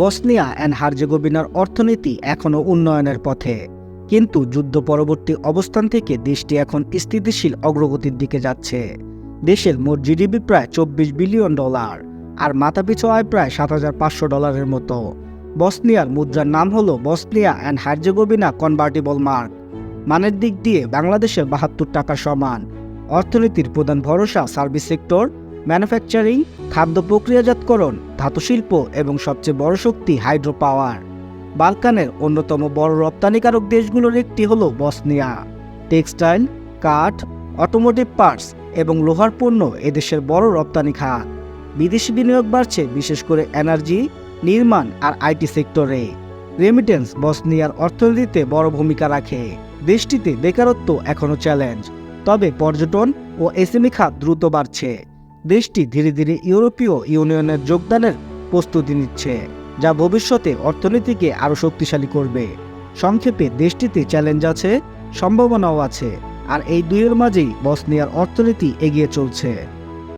Bosnia and হার্জেগোভিনার অর্থনীতি এখনও উন্নয়নের পথে। কিন্তু যুদ্ধ পরবর্তী অবস্থান থেকে দেশটি এখন স্থিতিশীল অগ্রগতির দিকে যাচ্ছে। দেশের মোট জিডিপি প্রায় চব্বিশ বিলিয়ন ডলার, আর মাথাপিছু আয় প্রায় সাত হাজার পাঁচশো ডলারের মতো। বসনিয়ার মুদ্রার নাম হলো Bosnia and Herzegovina convertible mark, মানের দিক দিয়ে বাংলাদেশের বাহাত্তর টাকা সমান। অর্থনীতির প্রধান ভরসা সার্ভিস সেক্টর ম্যানুফ্যাকচারিং, খাদ্য প্রক্রিয়াজাতকরণ, ধাতুশিল্প এবং সবচেয়ে বড় শক্তি হাইড্রো পাওয়ার বালকানের অন্যতম বড় রপ্তানিকারক দেশগুলোর একটি হল বসনিয়া। টেক্সটাইল, কাঠ, অটোমোটিভ পার্টস এবং লোহার পণ্য এদেশের বড় রপ্তানি খাত। বিদেশি বিনিয়োগ বাড়ছে, বিশেষ করে এনার্জি, নির্মাণ আর আইটি সেক্টরে। রেমিটেন্স বসনিয়ার অর্থনীতিতে বড় ভূমিকা রাখে। দেশটিতে বেকারত্ব এখনও চ্যালেঞ্জ, তবে পর্যটন ও এসএমই খাত দ্রুত বাড়ছে। দেশটি ধীরে ধীরে ইউরোপীয় ইউনিয়নের যোগদানের প্রস্তুতি নিচ্ছে, যা ভবিষ্যতে অর্থনীতিকে আরও শক্তিশালী করবে। সংক্ষেপে, দেশটিতে চ্যালেঞ্জ আছে, সম্ভাবনাও আছে, আর এই দুইয়ের মাঝেই বসনিয়ার অর্থনীতি এগিয়ে চলছে।